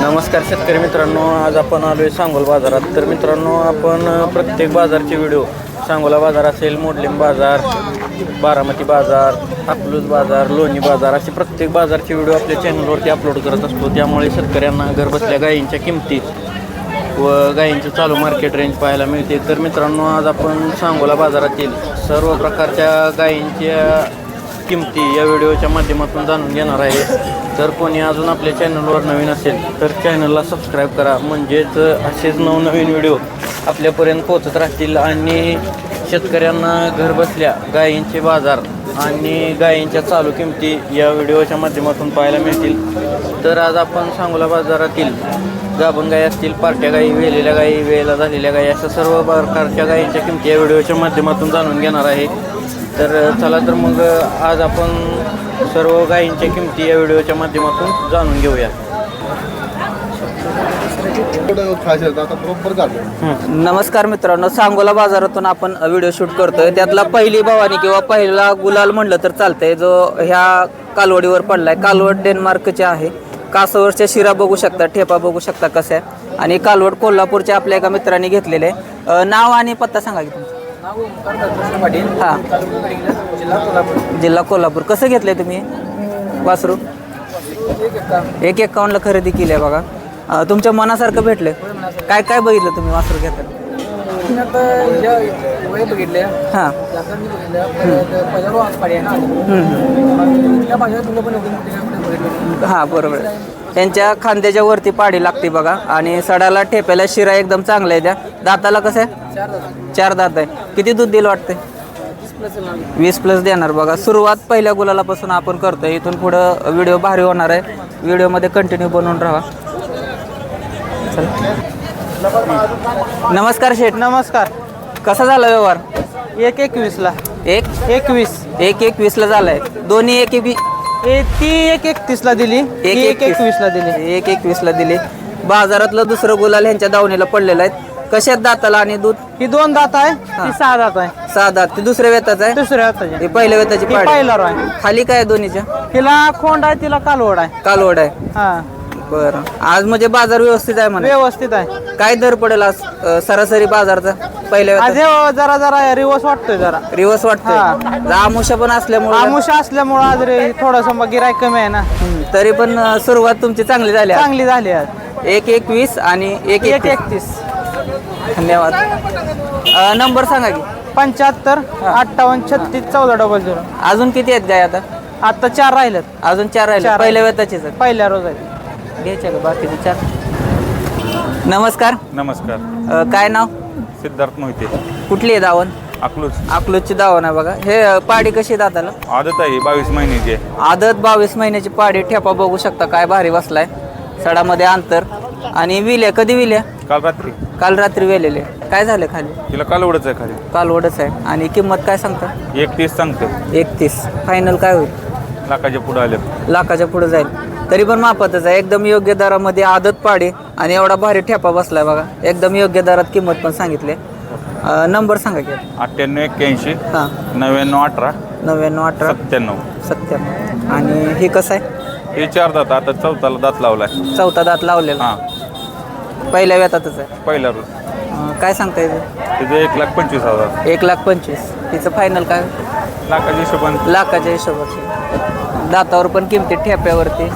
नमस्कार शेतकरी मित्रांनो आज आपण आलो आहे सांगोल बाजारात. तर मित्रांनो आपण प्रत्येक बाजारचे व्हिडिओ सांगोला बाजार असेल मोडलिंग बाजार बारामती बाजार अकलूज बाजार लोणी बाजार असे प्रत्येक बाजारचे व्हिडिओ आपल्या चॅनलवरती अपलोड करत असतो. त्यामुळे शेतकऱ्यांना घरबसल्या गायींच्या किमती व गायींचं चालू मार्केट रेंज पाहायला मिळते. तर मित्रांनो आज आपण सांगोला बाजारातील सर्व प्रकारच्या गायींच्या किमती या व्हिडिओच्या माध्यमातून जाणून घेणार आहे. तर कोणी अजून आपल्या चॅनलवर नवीन असेल तर चॅनलला सबस्क्राईब करा. म्हणजेच असेच नवनवीन व्हिडिओ आपल्यापर्यंत पोहोचत राहतील. आणि शेतकऱ्यांना घरबसल्या गायींचे बाजार आणि गायींच्या चालू किमती या व्हिडिओच्या माध्यमातून पाहायला मिळतील. तर आज आपण सांगोला बाजारातील गाभण गाय असतील पार्ट्या गायी वेलेल्या गायी वेळेला झालेल्या गायी अशा सर्व प्रकारच्या गायींच्या किमती या व्हिडिओच्या माध्यमातून जाणून घेणार आहे. तर चला तर मग आज आपण सर्व गायींच्या किमती या व्हिडिओच्या माध्यमातून जाणून घेऊया. नमस्कार मित्रांनो सांगोला बाजारातून आपण व्हिडिओ शूट करतोय. त्यातला पहिली भवानी किंवा पहिला गुलाल म्हणलं तर चालतंय. जो ह्या कालवडीवर पडलाय. कालवड डेन्मार्कचे आहे. कासवरच्या शिरा बघू शकता ठेपा बघू शकता कसं आहे. आणि कालवड कोल्हापूरच्या आपल्या एका मित्रांनी घेतलेले आहे. नाव आणि पत्ता सांगा की तुमचं. हां. जिल्हा कोल्हापूर. कसं घेतलंय तुम्ही? वासरू? एक एकावन्नला खरेदी केली आहे बघा. तुमच्या मनासारखं भेटलं काय काय बघितलं तुम्ही वासरू घेताना? बघितले हां. हां बरोबर. त्यांच्या खांद्याच्या वरती पाडी लागते बघा. आणि सडाला ठेप्याला शिरा एकदम चांगला आहे त्या दाताला कसं आहे? चार दात. आहे. किती दूध दिलं वाटते वीस प्लस देणार. बघा सुरुवात पहिल्या गुलालापासून आपण करतोय. इथून पुढं व्हिडिओ भारी होणार आहे. व्हिडिओमध्ये कंटिन्यू बनवून राहा. नमस्कार शेठ. नमस्कार. कसा झाला व्यवहार? एक एकवीसला. एक? एकवीस. एक एकवीसला झालाय. दोन्ही एक एक ती एक एकतीसला दिली. एक एकवीसला दिली. एक एकवीसला दिली. बाजारातलं दुसरं गुलाल ह्यांच्या दावणीला पडलेलं आहे कशात दाताला आणि दूध? ही दोन दात आहे. ती सहा दात आहे. सहा दात. ते दुसऱ्या वेताचं आहे? दुसऱ्या हाताची हे पहिल्या वेताची ही पाडी पहिला आहे खाली काय आहे दोन्हीच्या हिला खोंड आहे तिला कालवड आहे. कालवड आहे. हा. बरं. आज म्हणजे बाजार व्यवस्थित आहे म्हणा. व्यवस्थित आहे. काय दर पडेल आज अं, सरासरी बाजारचा? पहिल्या आज वेताचा? हे जरा जरा रिवर्स वाटतोय जरा. रिवर्स वाटतोय? आमुषा पण असल्यामुळे. आमुष असल्यामुळं आज रे थोडस गिराय कमी आहे ना. तरी पण अं, सुरुवात तुमची चांगली झाली आज. चांगली झाली आज. एक एकवीस आणि एक एक एकतीस. धन्यवाद. अं, नंबर सांगा की. पंच्याहत्तर अठ्ठावन्न छत्तीस चौदा डबल झिरो. अजून किती आहेत गाय आता? आता चार राहिलेत. अजून चार राहिले चार पहिल्या वेताचेच आहेत. पहिल्या रोज आहेत. घ्यायच्या का बाकीचे चार? नमस्कार. नमस्कार. अ, काय नाव? सिद्धार्थ मोहिते. कुठली आहे दावण? अकलूज. अकलूजची दावण आहे बघा. हे अ, पाडी कशी आहे दाताला आदत आहे बावीस महिन्याची आहे. आदत बावीस महिन्याची पाडी ठेपा बघू शकता. काय भारी बसलाय. सडामध्ये अंतर. आणि विल्या कधी विल्या? काल रात्री. काल रात्री वेलेले काय झालं खाली? तिला कालवडच आहे खाली. कालवडच आहे. आणि किंमत काय सांगता? एक तीस सांगतो. एकतीस. फायनल काय होईल? लाखाच्या पुढे आले लाखाच्या पुढे जाईल. तरी पण मापातच आहे. एकदम योग्य दरामध्ये आदत पाडी आणि एवढा भारी ठेपा बसलाय बघा. एकदम योग्य दरात किंमत पण सांगितली. नंबर सांगा की. अठ्ठ्याण्णव एक्क्याऐंशी. हां. नव्याण्णव अठरा. नव्याण्णव अठरा. सत्त्याण्णव. सत्त्याण्णव. आणि हे कसं आहे? हे चार दात आता चौथाला दात लावलाय. चौथा दात लावलेला? हां. पहिल्या वेतातच आहे. पहिला रोज. अं, काय सांगता येईल तिचं एक लाख पंचवीस हजार. एक लाख पंचवीस. तिचं फायनल काय? लाखाच्या हिशोबाने. लाखाच्या हिशोबात. दातावर पण किमती ठेप्यावरती.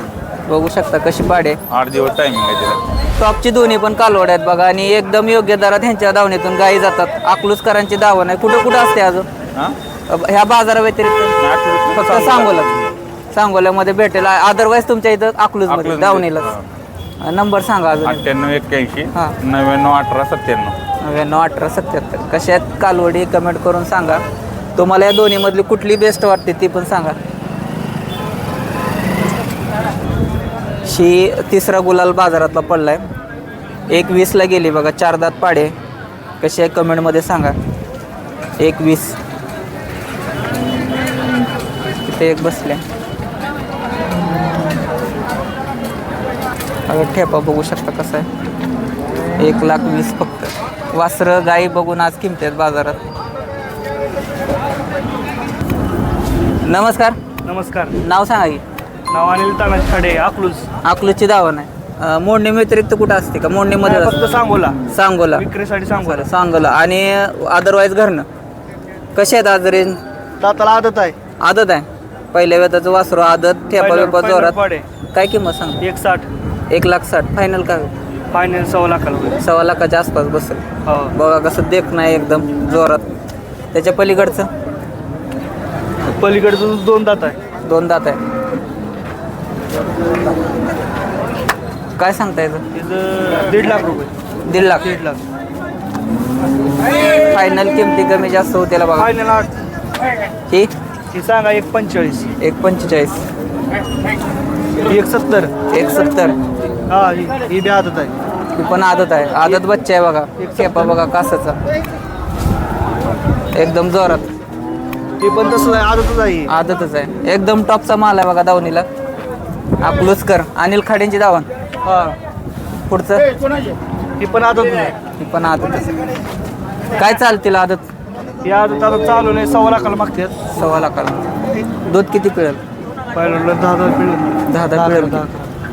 बघू शकता कशी पाडे आठ दिवस टायमिंग आहे तिला. टॉपची दोन्ही पण कालवड आहेत बघा आणि एकदम योग्य दरात ह्यांच्या दावणीतून गायी जातात. अकलूजकरांची दावण आहे. कुठं कुठं असते अजून? हां? ह्या बाजारा व्यतिरिक्त फक्त सांगोला सांगोल्यामध्ये भेटेल. अदरवाईज तुमच्या इथं अकलूजमध्ये दावणीला नंबर सांगा अजून. अठ्ठ्याण्णव एक्क्याऐंशी हां. नव्याण्णव अठरा सत्त्याण्णव. नव्याण्णव अठरा सत्याहत्तर कशा आहेत कालवडी? कमेंट करून सांगा. तुम्हाला या दोन्हीमधली कुठली बेस्ट वाटते ती पण सांगा. शी तिसरा गुलाल बाजारातला पडलाय. एक वीसला गेली बघा चार दात पाडे. कशी आहे कमेंटमध्ये सांगा. एक वीस. तिथे एक बसल्या अगं ठेपा बघू शकता कसा आहे. एक लाख वीस फक्त. वासरं गाई बघून आज किमती आहेत बाजारात. नमस्कार. नमस्कार. नाव सांगा की. नाव अनिल तानाजी खाडे अकलूज. अकलूजची दावण आहे. मोडणी व्यतिरिक्त कुठं असते का? मोडणीमध्ये फक्त सांगोला. सांगोला. विक्रीसाठी सांगोला. सांगोला. आणि अदरवाईज घरनं? कसे आहेत आज रेंज दाताला आदत आहे. आदत आहे? पहिल्या वेताचं वासरू आदत ठेपा बिपा जोरात. काय किंमत सांग? एक साठ एक लाख साठ. फायनल काय फायनल सव्वा लाखाला होईल. सव्वा लाखाच्या आसपास बसेल. हो. बघा कसं देख नाही एकदम जोरात. त्याच्या पलीकडचं? पलीकडचं दोन दात आहे. दोन दात आहे. काय सांगता येतं दीड लाख रुपये. दीड लाख. दीड लाख. फायनल किमती कमी जास्त होत्याला बघा. फायनल आठ. ही? ही सांगा एक पंचेचाळीस. एक पंचेचाळीस. एक सत्तर. एक सत्तर. हा ही ही बी आदत आहे. ही पण आदत आहे. आदत बच्चा आहे बघा. खेपा बघा कासाचा. एकदम जोरात. ही पण तसं आहे आदतच आहे ही. आदतच आहे. एकदम टॉपचा माल आहे बघा दावणीला. अकलूच कर. अनिल खाडेंची दावण. हा. पुढचं? ही पण आदत नाही ही पण आदतच आहे. काय चालतील आदत? ही आदत आता चालू नाही सव्वा लाखाला मागतात सव्वा लाखाला. दूध किती पिळेल? पहिलं दहा दहा पिढी दहा दहा पिळेल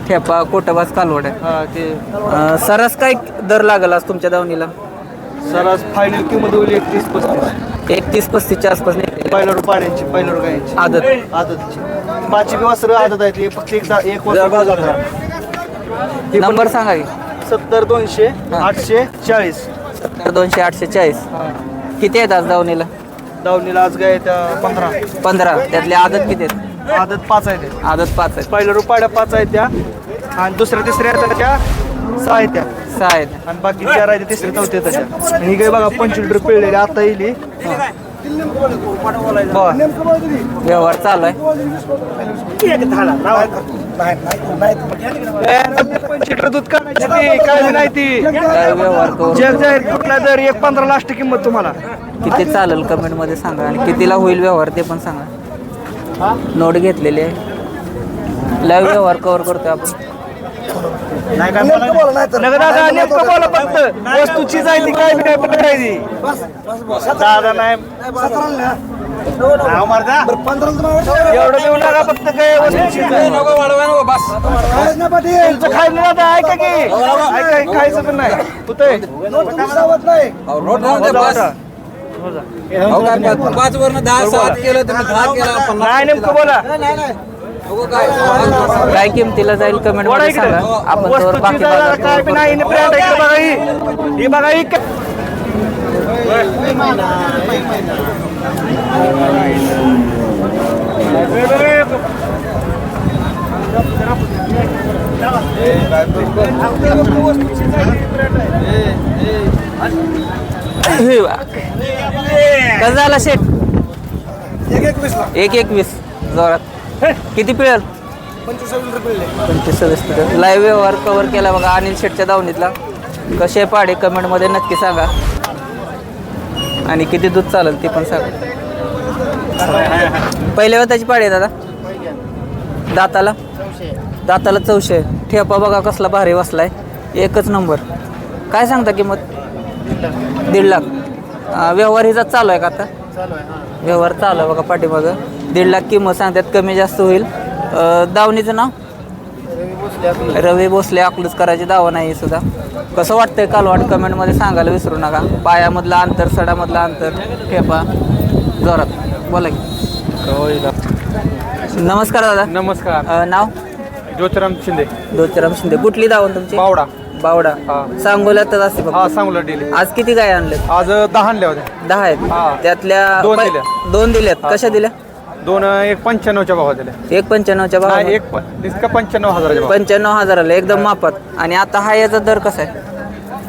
ठेपा कोटबाज कालवड. आहे हा ते. अं, सरस काय दर लागला आज तुमच्या दावणीला? सरास फायनल किंमत होईल एकतीस पस्तीस. एकतीस पस्तीसच्या आसपास निघते पहिलं रुपये पाण्याची पहिलं रुपये गायची. आदत. आदतची. बी वासरं आदत आहेत हे फक्त एक दा- एक हे. पण नंबर सांगा की. सत्तर दोनशे आठशे चाळीस. सत्तर दोनशे आठशे चाळीस. किती आहेत आज दावणीला? दावणीला आज गाय त्या पंधरा. पंधरा. त्यातले आदत किती आहेत? आदत पाच आहेत. ते. आदत पाच आहेत. पहिल्या रुपयाला पाच आहेत त्या. आणि दुसऱ्या तिसऱ्या त्या. सहा आहेत त्या. सहा आहेत. आणि बाकी चार आहेत त्या तिसऱ्या चौथ्या त्याच्या आणि ही गाय बघा पंचवीस लिटर पिळलेली आता येईल व्यवहार चालू आहे. पंचवीस लिटर दूध काढायची ती काय नाही ती. काय व्यवहार करू? जग जाहीर कुठला दर एक पंधरा लास्ट किंमत तुम्हाला. किती चालेल कमेंटमध्ये सांगा आणि कितीला होईल व्यवहार ते पण सांगा. नोट घेतलेली. आहे व्यवहार कव्हर करतोय आपण. नगर दादा नेमकं बोला फक्त. वस्तूची जायची काय बी काय पण करायची दादा नाही. एवढं देऊ नका फक्त काय वस्तूची तुमचं खायला दादा ऐका की. ऐका खायचं पण नाही. होतंय पाच वरनं दहा सात केलं तुम्ही दहा केला नाही नेमकं बोला काय किमतीला जाईल कमेंट बोला मध्ये इकडे सांगा आपण तर वस्तूची बाकी दादा बाजार काय बी नाही करतो. ब्रँड इकडे बघा ही ही बघा ही हे. कसं झाला शेट? एक एकवीस जोरात. किती पिळेल? पंचवीस सव्वीस पिळेल. लाईव्ह व्यवहार कव्हर केला बघा अनिल शेटच्या दावणीतला. कसे पाडे? कमेंटमध्ये नक्की सांगा. आणि किती दूध चालेल ते पण सांगा. पहिल्या त्याची पाडी आहे दादा. दाताला? दाताला चौशे. ठेपा बघा कसला भारी बसलाय. एकच नंबर. काय सांगता किंमत? दीड लाख. अं, व्यवहार हिचा चालू आहे का आता? व्यवहार चालू आहे बघा पाठीमागं. दीड लाख किंमत सांगतात कमी जास्त होईल. अं, दावणीचं नाव? रवी भोसले अकलूच करायची दावा नाही सुद्धा. कसं वाटतंय कालवाट? कमेंटमध्ये सांगायला विसरू नका. पायामधलं अंतर सडामधलं अंतर. ठेपा. जोरात. बोला की. नमस्कार दादा. नमस्कार. अं, नाव? ज्योतिराम शिंदे. दोचराम शिंदे. कुठली दावण तुमची? बावडा. बावडा. हा. सांगोल्यातच असते हा सांगलो डेली आज किती गाय आणले आज दहा आणल्या होत्या. दहा हा. आहेत त्यातल्या दोन पै- दिल्या. दोन दिल्यात. कशा दिल्या? दोन एक पंच्याण्णवच्या भावात दिल्या. एक पंच्याण्णवच्या नाही भाव एक प- इसका पंच्याण्णव हजाराच्या भाव पंच्याण्णव हजाराला एकदम मापात. आणि आता हा याचा दर कसा आहे?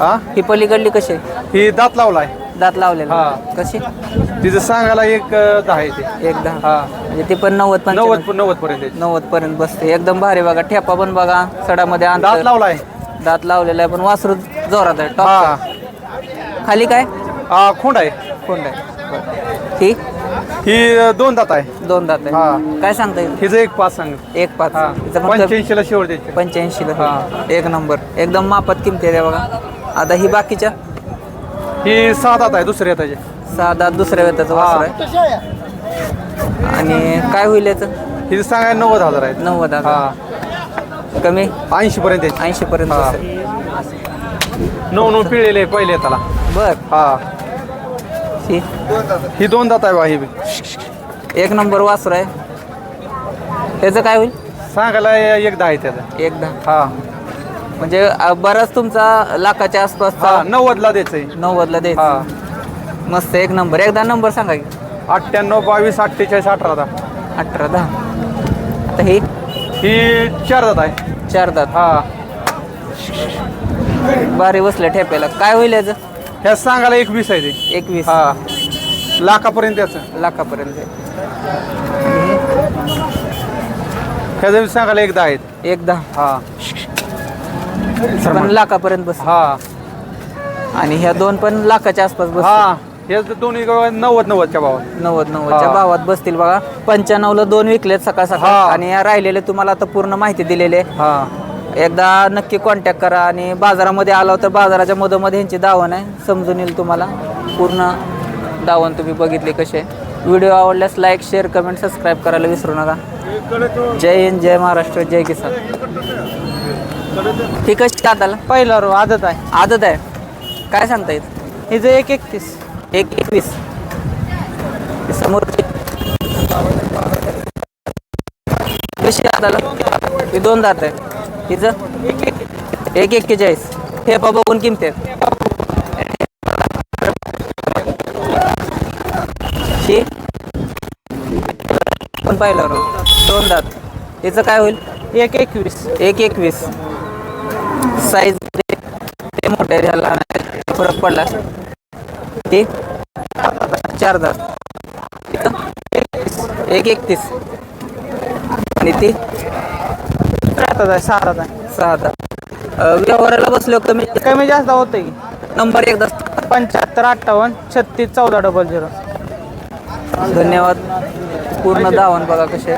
हा? ही पलीकडली कशी आहे? ही दात लावलाय. दात लावलेला. हा. कशी? तिचं सांगायला एक अं, दहा येते एक दहा. हा. म्हणजे ती पण नव्वद नव्वद पंच्याण्णव. नव्वद पर्यंत येते. नव्वद पर्यंत बसते. एकदम भारी बघा. ठेपा पण बघा. सडामध्ये दात अंतर. लावलाय. दात लावलेला आहे पण वासरू जोरात आहे हा. टॉप खाली काय? हा खोंड आहे. कोण आहे. ही? ही अं, दोन दात आहे. दोन दात हा. आहे काय सांगता येईल हिचं एक पाच सांग. एक पाच. हा. हिचं फक्त पंच्याऐंशीला शेवट द्यायचे. पंच्याऐंशी हा. एक नंबर. एकदम मापात किमती आहे बघा. आता ही बाकीच्या? ही सहा दात आहे दुसऱ्या त्याचे सहा दात दुसऱ्या वेताचं वासर आहे. आणि काय होईल याचं? हिचं सांगायला नव्वद हजार आहेत. नव्वद हा. हजार कमी? ऐंशी पर्यंत ऐंशी पर्यंत हा. नऊ नऊ पिळलेले पहिले त्याला. बर. हा. ही ही दोन दात आहे बा ही बी. एक नंबर वासर आहे. त्याचं काय होईल? सांगायला एक दहा आहे त्याचा. एकदा हा. म्हणजे अ, बराच तुमचा लाखाच्या आसपासचा हा नव्वदला द्यायचंय. नव्वदला द्यायचा. हा. मस्त एक नंबर. एकदा नंबर सांगा की. अठ्ठ्याण्णव बावीस अठ्ठेचाळीस अठरा दहा अठरा दहा आता ही ही चार दात आहे. चार दात हा. बारी बसल्या ठेप्याला. काय होईल याचं? ह्या सांगायला एक वीस आहे ते. एकवीस. हा. लाखापर्यंत त्याचं लाखापर्यंत. ह्याचं सांगायला एक दहा आहेत. एक दहा. हा. पण लाखापर्यंत बस. हा. आणि ह्या दोन पण लाखाच्या आसपास बस. हा. हे दोन्ही नव्वद नव्वदच्या भावात. नव्वद नव्वदच्या हा. भावात बसतील बघा. पंच्याण्णवला दोन विकलेत सकाळ सकाळ. हा. आणि या राहिलेले तुम्हाला आता पूर्ण माहिती दिलेली. आहे हा. एकदा नक्की कॉन्टॅक्ट करा आणि बाजारामध्ये आला तर बाजाराच्या मधोमध ह्यांची दावण आहे. समजून येईल तुम्हाला. पूर्ण दावण तुम्ही बघितली कसे. व्हिडिओ आवडल्यास लाईक शेअर कमेंट सबस्क्राईब करायला विसरू नका. जय हिंद जय महाराष्ट्र जय किसान. ही कशी दादाला पहिला रो आदत आहे. आदत आहे. काय सांगता येत? हिचं एक एकतीस. एक एकवीस. समोर कशी दादाला ही दोन दात आहे हिचं? एक एक्केचाळीस. हे बघून किमती आहेत. ही पण पाहिलं दोन दात. हिचं काय होईल? एक एकवीस. एक एकवीस. साईज ते मोठे आहे. फरक पडला. ते चार इथं. एक एकतीस. आणि ती सात आहे सात आहे सहा अं, व्यवहाराला बसलो कमी कमी जास्त होतं की नंबर एकदा. पंच्याहत्तर अठ्ठावन्न छत्तीस चौदा डबल झिरो. धन्यवाद. पूर्ण दावण बघा कसे